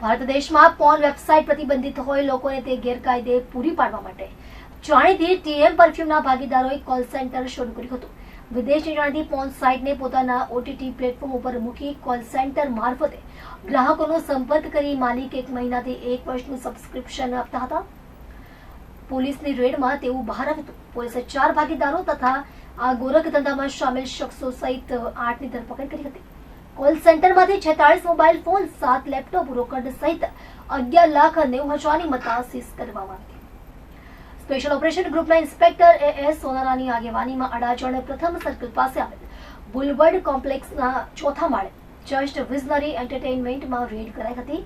ભારત દેશમાં porn website પ્રતિબંધિત હોય, લોકોને તે ગેરકાયદે પૂરી પાડવા માટે. જાણીતી ટીએમ પરફ્યુમના ભાગીદારોએ કોલ સેન્ટર શરૂ કર્યું હતું. વિદેશની જાણીતી પોર્ન સાઇટને પોતાના ઓટીટી પ્લેટફોર્મ ઉપર મૂકી કોલ સેન્ટર મારફતે ગ્રાહકોનો સંપર્ક કરી માલિક એક મહિનાથી એક વર્ષનું સબસ્ક્રિપ્શન આપતા હતા. પોલીસની રેડમાં તેવું બહાર આવ્યું હતું. પોલીસે ચાર ભાગીદારો તથા આ ગોરખ ધંધામાં સામેલ શખ્સો સહિત આઠની ધરપકડ કરી હતી. કોલ સેન્ટરમાંથી છેતાળીસ મોબાઈલ ફોન, સાત લેપટોપ, રોકડ સહિત અગિયાર લાખ નેવું હજારની મતા સીઝ કરવામાં આવી સ્પેશિયલ ઓપરેશન ગ્રુપના ઇન્સ્પેક્ટર એ એસ સોનારાની આગેવાનીમાં અડાજણ પ્રથમ સર્કલ પાસે આવેલ બુલવર્ડ કોમ્પ્લેક્સના ચોથા માળે જસ્ટ વિઝનરી એન્ટરટેઇનમેન્ટમાં રેડ કરાઈ હતી.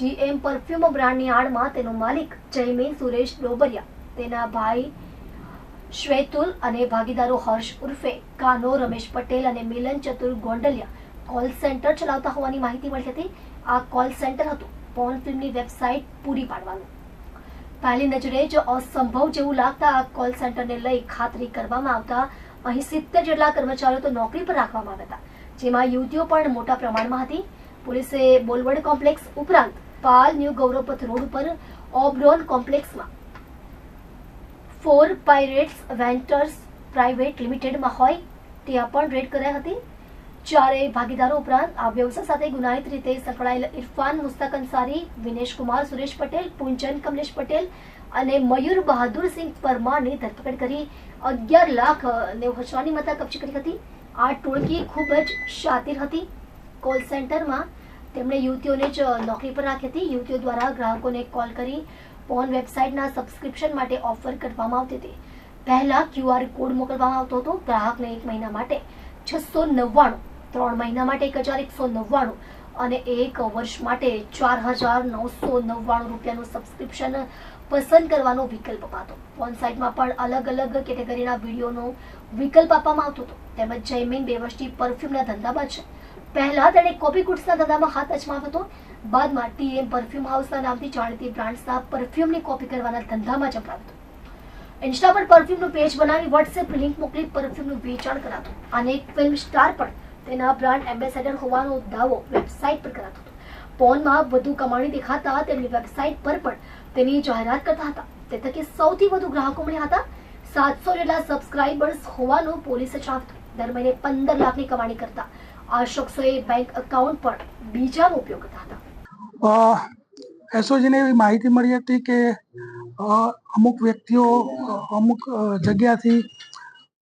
જીએમ પરફ્યુમ બ્રાન્ડની આડમાં તેનો માલિક જયમીન સુરેશ ડોબરિયા, તેના ભાઈ શ્વેતુલ અને ભાગીદારો હર્ષ ઉર્ફે, કાનો રમેશ પટેલ અને મિલન ચતુર ગોંડલિયા કોલ સેન્ટર ચલાવતા હોવાની માહિતી મળી હતી. આ કોલ સેન્ટર હતું. પોર્ન ફિલ્મની વેબસાઇટ પૂરી પાડવાનું. પહેલી નજરે જ અસંભવ જેવું લાગતા આ કોલ સેન્ટરને લઈ ખાતરી કરવામાં આવતા, અહીં સિત્તેર જેટલા કર્મચારીઓ તો નોકરી પર રાખવામાં આવ્યા હતા. જેમાં યુવતીઓ પણ મોટા પ્રમાણમાં હતી. પોલીસે બોલવડ કોમ્પ્લેક્સ ઉપરાંત પાલ ન્યૂ ગૌરવપથ રોડ ઉપર ઓબ્રોન કોમ્પ્લેક્સમાં ફોર પાયરેટ્સ વેન્ટર્સ પ્રાઇવેટ લિમિટેડમાં હોય, ત્યાં પણ રેડ કરાઈ હતી. ચારેય ભાગીદારો ઉપરાંત આ વ્યવસાય સાથે ગુનાહિત રીતે સંકળાયેલ ઇરફાન મુસ્તક અંસારી, વિનેશ કુમાર, સુરેશ પટેલ, પૂંજન કમલેશ પટેલ અને મયુર બહાદુર સિંહ પરમારની ધરપકડ કરી અગિયાર લાખ નેવું હજારની મતા કબજે કરી હતી. આ ટોળકી ખૂબ જ શાતિર હતી. કોલ સેન્ટરમાં તેમણે યુવતીઓને જ નોકરી પર રાખી હતી. યુવતીઓ દ્વારા ગ્રાહકોને કોલ કરી ફોન વેબસાઇટના સબસ્ક્રિપ્શન માટે ઓફર કરવામાં આવતી હતી. પહેલા ક્યુઆર કોડ મોકલવામાં આવતો હતો. ગ્રાહકને એક મહિના માટે છસો નવ્વાણું ત્રણ મહિના માટે એક હજાર એકસો નવ્વાણું અને એક વર્ષ માટે ચાર હજાર નવસો નવ્વાણું રૂપિયાનું સબસ્ક્રિપ્શન પસંદ કરવાનો વિકલ્પ અપાતો. ફોન સાઇટમાં પણ અલગ અલગ કેટેગરીના વિડીયોનો વિકલ્પ આપવામાં આવતો હતો. તેમજ જયમીન બેવસ્ટી પરફ્યુમના ધંધામાં છે. પહેલા તેણે કોપી ગુડ્સના ધંધામાં હાથ અજમાવ્યો હતો. બાદમાં ટીએમ પરફ્યુમ હાઉસના નામથી જાણીતી બ્રાન્ડ્સના પરફ્યુમની કોપી કરવાના ધંધામાં જંપલાવ્યો હતો. ઇન્સ્ટા પર પરફ્યુમનું પેજ બનાવી વોટ્સએપ લિંક મોકલી પરફ્યુમનું વેચાણ કરાતું. અને એક ફિલ્મ સ્ટાર પણ તેના બ્રાન્ડ એમ્બેસેડર હોવાનો દાવો વેબસાઇટ પર કરાતો હતો. ફોનમાં વધુ કમાણી દેખાતા તેમની વેબસાઇટ પર પણ તેની જાહેરાત કરતા હતા. તે થકી સૌથી વધુ ગ્રાહકો મળ્યા હતા. સાતસો જેટલા સબસ્ક્રાઇબર્સ હોવાનું પોલીસે જણાવ્યું દર મહિને પંદર લાખની કમાણી કરતા આ શખ્સોએ બેંક એકાઉન્ટ પણ બીજાનો ઉપયોગ કરતા હતા. એસઓજીને એવી માહિતી મળી હતી કે અમુક વ્યક્તિઓ અમુક જગ્યાથી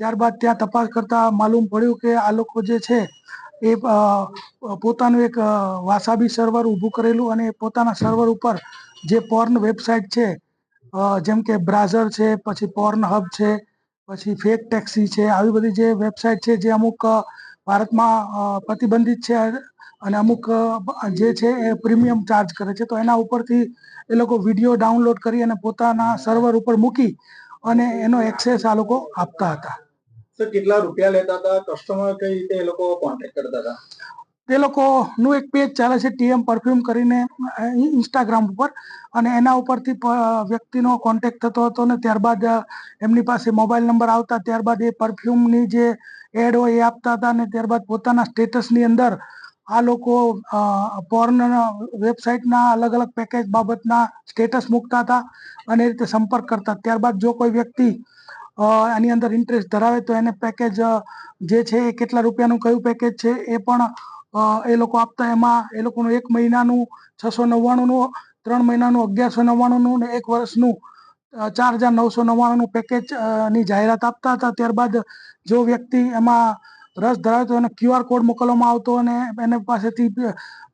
ત્યારબાદ ત્યાં તપાસ કરતા માલુમ પડ્યું કે આ લોકો જે છે એ પોતાનું એક વાસાબી સર્વર ઊભું કરેલું અને પોતાના સર્વર ઉપર જે પોર્ન વેબસાઇટ છે જેમ કે બ્રાઝર છે, પછી પોર્ન હબ છે, પછી ફેક ટેક્સી છે, આવી બધી જે વેબસાઇટ છે જે અમુક ભારતમાં પ્રતિબંધિત છે અને અમુક જે છે એ પ્રીમિયમ ચાર્જ કરે છે. તો એના ઉપરથી એ લોકો વીડિયો ડાઉનલોડ કરી અને પોતાના સર્વર ઉપર મૂકી અને એનો એક્સેસ આ લોકો આપતા હતા. કેટલા રૂપિયા લેતા હતા? કસ્ટમર કઈ રીતે એ લોકો કોન્ટેક્ટ કરતા હતા? તે લોકોનું એક પેજ ચાલે છે ટીએમ પરફ્યુમ કરીને ઇન્સ્ટાગ્રામ ઉપર. અને એના ઉપરથી વ્યક્તિનો કોન્ટેક્ટ થતો હતો ને ત્યારબાદ એમની પાસે મોબાઈલ નંબર આવતા. ત્યારબાદ એ પરફ્યુમની જે એડ હોય એ આપતા હતા અને ત્યારબાદ પોતાના સ્ટેટસની અંદર આ લોકો પોર્ન વેબસાઇટના અલગ અલગ પેકેજ બાબતના સ્ટેટસ મૂકતા હતા અને એ રીતે સંપર્ક કરતા. ત્યારબાદ જો કોઈ વ્યક્તિ આની અંદર ઇન્ટરેસ્ટ ધરાવે તો એને પેકેજ જે છે એ કેટલા રૂપિયાનું, કયું પેકેજ છે એ પણ એ લોકો આપતા. એમાં એ લોકોનું એક મહિનાનું છસો નવ્વાણુંનું, ત્રણ મહિનાનું અગિયારસો નવ્વાણુંનું ને એક વર્ષનું ચાર હજાર નવસો નવ્વાણુંનું પેકેજની જાહેરાત આપતા હતા. ત્યારબાદ જો વ્યક્તિ એમાં રસ ધરાવતો એને ક્યુઆર કોડ મોકલવામાં આવતો અને એને પાસેથી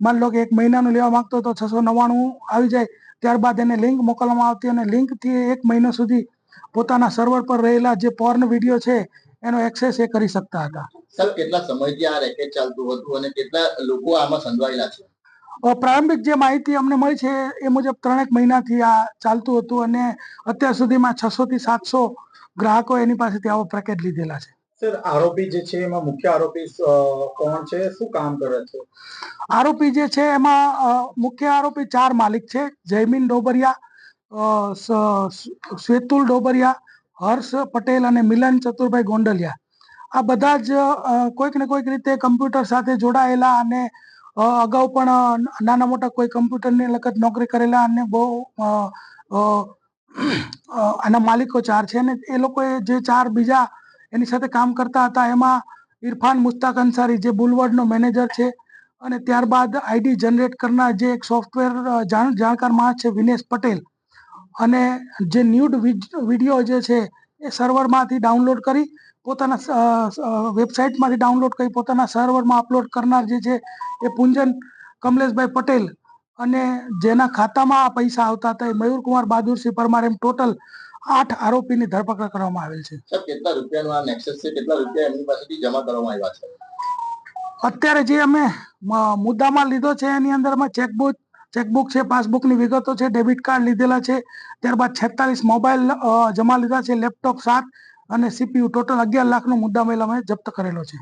માની લો કે એક મહિનાનું લેવા માંગતો તો છસો નવ્વાણું આવી જાય. ત્યારબાદ એને લિંક મોકલવામાં આવતી અને લિંકથી એક મહિનો સુધી પોતાના સર્વર પર રહેલા જે પોર્ન વીડિયો છે એનો એક્સેસ એ કરી શકતા હતા. સર કેટલા સમયથી આ રેકેટ ચાલતું હતું અને કેટલા લોકો આમાં સંડવાયેલા છે? પ્રારંભિક જે માહિતી અમને મળી છે એ મુજબ ત્રણેક મહિનાથી આ ચાલતું હતું અને અત્યાર સુધીમાં છસો થી સાતસો ગ્રાહકો એની પાસેથી આવો પેકેજ લીધેલા છે. આરોપી જે છે, એમાં મુખ્ય આરોપી કોણ છે? શું કામ કરે છે? આરોપી જે છે, એમાં મુખ્ય આરોપી ચાર માલિક છે. જયમીન ડોબરિયા શ્વેતુલ ડોબરિયા, હર્ષ પટેલ અને મિલન ચતુરભાઈ ગોંડલિયા. આ બધા જ કોઈક ને કોઈક રીતે કમ્પ્યુટર સાથે જોડાયેલા અને અગાઉ પણ નાના મોટા કોઈ કમ્પ્યુટરની લગત નોકરી કરેલા અને બહુ આના માલિકો ચાર છે અને એ લોકોએ જે ચાર બીજા એની સાથે કામ કરતા હતા. એમાં ઇરફાન મુસ્તાક અંસારી, જે બુલવર્ડનો મેનેજર છે, અને ત્યારબાદ આઈડી જનરેટ કરનાર જે એક સોફ્ટવેર જાણ, જાણકાર માણસ છે, વિનેશ પટેલ. અને જે ન્યૂડ વીડિયો જે છે, એ સર્વરમાંથી ડાઉનલોડ કરી, પોતાના વેબસાઇટમાંથી ડાઉનલોડ કરી, પોતાના સર્વરમાં અપલોડ કરનાર જે છે, એ પુંજન કમલેશભાઈ પટેલ. અને જેના ખાતામાં આ પૈસા આવતા હતા, એ મયુરકુમાર બહાદુરસિંહ પરમાર એમ ટોટલ આઠ આરોપીની ધરપકડ કરવામાં આવેલ છે. સર કેટલા રૂપિયાનું આ નેક્સસ છે? કેટલા રૂપિયા એમની પાસેથી જમા કરવામાં આવ્યા છે? અત્યારે જે અમે મ- મુદ્દામાં લીધો છે એની અંદરમાં ચેકબુક ચેકબુક છે પાસબુકની વિગતો છે ડેબિટ કાર્ડ લીધેલા છે ત્યારબાદ છેતાલીસ મોબાઈલ જમા લીધા છે લેપટોપ સાત અને સીપીયુ ટોટલ અગિયાર લાખનો મુદ્દામેલ અમે જપ્ત કરેલો છે.